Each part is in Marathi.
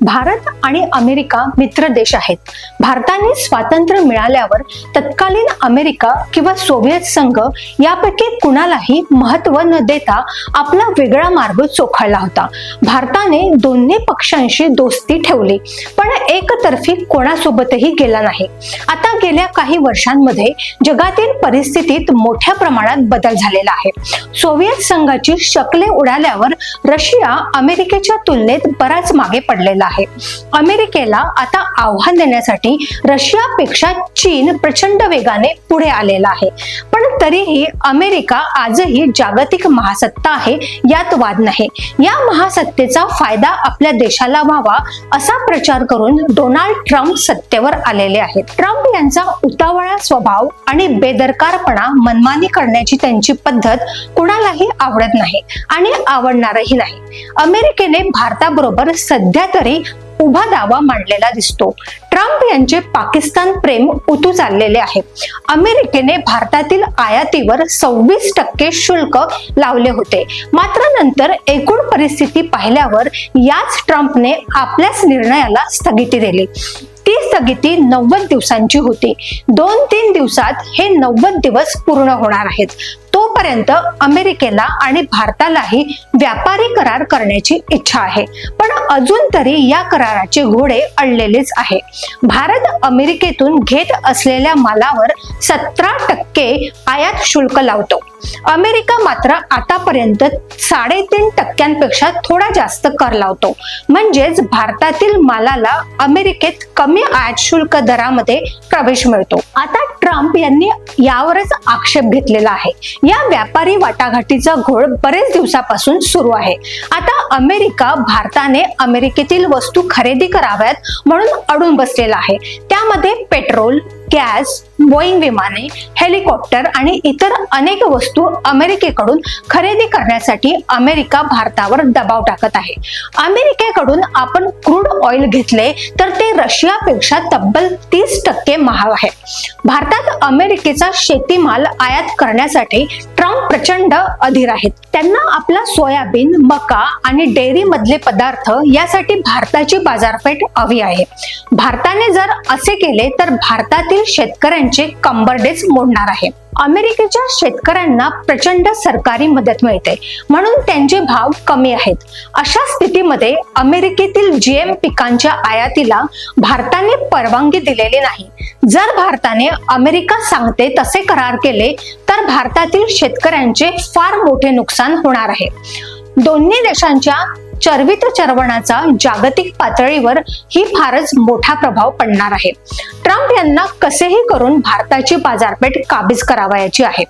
भारत आणि अमेरिका मित्र देश आहेत. भारताने स्वातंत्र्य मिळाल्यावर तत्कालीन अमेरिका किंवा सोव्हिएत संघ यापैकी कुणालाही महत्त्व न देता आपला वेगळा मार्ग चोखाळला होता. भारताने दोन्ही पक्षांशी दोस्ती ठेवली पण एकतर्फी कोणासोबतही गेला नाही. आता गेल्या काही वर्षांमध्ये जगातील परिस्थितीत मोठ्या प्रमाणात बदल झालेला आहे. सोव्हिएत संघाची शकले उडाल्यावर रशिया अमेरिकेच्या तुलनेत बराच मागे पडलेला आहे. अमेरिकेला आता आव्हान देण्यासाठी रशियापेक्षा चीन प्रचंड वेगाने पुढे आलेला आहे. पण तरीही अमेरिका आजही जागतिक महासत्ता आहे यात वाद नाही. या महासत्तेचा फायदा आपल्या देशाला व्हावा असा प्रचार करून डोनाल्ड ट्रम्प सत्तेवर आलेले आहेत. ट्रम्प यांचा उतावळा स्वभाव आणि बेदरकारपणा मनमानी करण्याची त्यांची पद्धत कुणालाही आवडत नाही आणि आवडणारही नाही. अमेरिकेने भारताबरोबर सध्या तरी उभा दावा मांडलेला दिसतो. ट्रम्प यांचे पाकिस्तान प्रेम उतू चाललेले आहे. अमेरिकेने भारतातील आयातीवर सव्वीस टक्के शुल्क लावले होते. मात्र नंतर एकूण परिस्थिती पाहिल्यावर याच ट्रम्पने आपल्याच निर्णयाला स्थगिती दिली. ती स्थगिती नव्वद दिवसांची होती. दोन तीन दिवसात हे नव्वद दिवस पूर्ण होणार आहेत. तोपर्यंत अमेरिकेला आणि भारतालाही व्यापारी करार करण्याची इच्छा आहे. पण अजून तरी या कराराचे घोडे अडलेलेच आहे. भारत अमेरिकेतून घेत असलेल्या मालावर सतरा टक्के आयात शुल्क लावतो. अमेरिका मात्र आतापर्यंत साडेतीन टक्क्यांपेक्षा थोडा जास्त कर लावतो. म्हणजेच भारतातील मालाला अमेरिकेत कमी आयात शुल्क दरामध्ये प्रवेश मिळतो. आता ट्रम्प यांनी यावरच आक्षेप घेतलेला आहे. या व्यापारी वाटाघाटीचा घोळ बरेच दिवसापासून सुरू आहे. आता अमेरिका भारताने अमेरिकेतील वस्तू खरेदी कराव्यात म्हणून अडून बसलेला आहे. त्यामध्ये पेट्रोल गॅस बोईंग विमाने हेलिकॉप्टर आणि इतर अनेक वस्तू अमेरिकेकडून खरेदी करण्यासाठी अमेरिका भारतावर दबाव टाकत आहे. अमेरिकेकडून आपण क्रूड ऑइल घेतले तर ते रशियापेक्षा तब्बल तीस टक्के महाग आहे. भारतात अमेरिकेचा शेतीमाल आयात करण्यासाठी ट्रम्प प्रचंड अधीर आहेत. त्यांना आपला सोयाबीन मका आणि डेअरी मधले पदार्थ यासाठी भारताची बाजारपेठ हवी आहे. भारताने जर असे केले तर भारतातील शेतकऱ्यांचे कंबरडेच मोडणार आहे. अमेरिकेच्या शेतकऱ्यांना प्रचंड सरकारी मदत मिळते. म्हणून त्यांचे भाव कमी आहेत. अशा स्थितीमध्ये अमेरिकेतील जीएम पिकांच्या आयातीला भारताने परवानगी दिलेली नाही. जर भारताने अमेरिका सांगते तसे करार केले तर भारतातील शेतकऱ्यांचे फार मोठे नुकसान होणार आहे. दोन्ही देशांच्या चरवित चरवणाचा जागतिक पातळीवर ही फारच मोठा प्रभाव पडणार आहे. ट्रम्प यांना कसेही करून भारताची बाजारपेठ काबीज करावयाची आहे.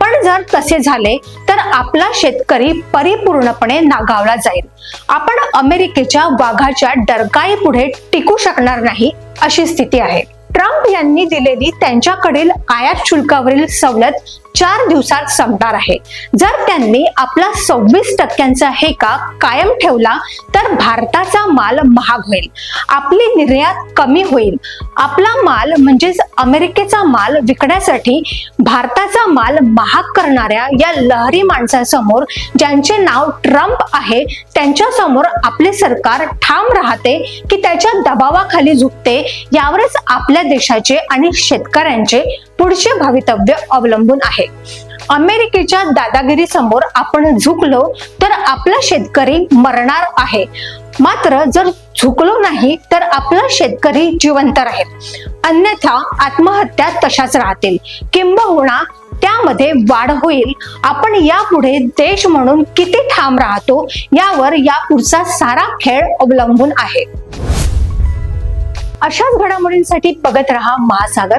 पण जर तसे झाले तर आपला शेतकरी परिपूर्णपणे नागावला जाईल. आपण अमेरिकेच्या वाघाच्या डरकाई पुढे टिकू शकणार नाही अशी स्थिती आहे. ट्रम्प यांनी दिलेली त्यांच्याकडील आयात शुल्कावरील सवलत चार दिवसात संपणार आहे. जर त्यांनी आपला सव्वीस टक्क्यांचा हेका कायम ठेवला तर भारताचा माल महाग होईल. आपली निर्यात कमी होईल. आपला माल म्हणजेच अमेरिकेचा माल विकण्यासाठी भारताचा माल महाग करणाऱ्या या लहरी माणसासमोर ज्यांचे नाव ट्रम्प आहे त्यांच्यासमोर आपले सरकार ठाम राहते की त्याच्या दबावाखाली झुकते यावरच आपल्या देशाचे आणि शेतकऱ्यांचे पुढचे भवितव्य अवलंबून आहे. अमेरिकेच्या दादागिरी समोर आपण झुकलो तर आपला शेतकरी मरणार आहे. मात्र जर झुकलो नाही तर आपला शेतकरी जिवंत राहील. अन्यथा आत्महत्या तशाच राहतील. किंबहुना त्यामध्ये वाढ होईल. आपण यापुढे देश म्हणून किती ठाम राहतो यावर यापुढचा सारा खेळ अवलंबून आहे. अशाच घडामोडींसाठी बघत रहा महासागर.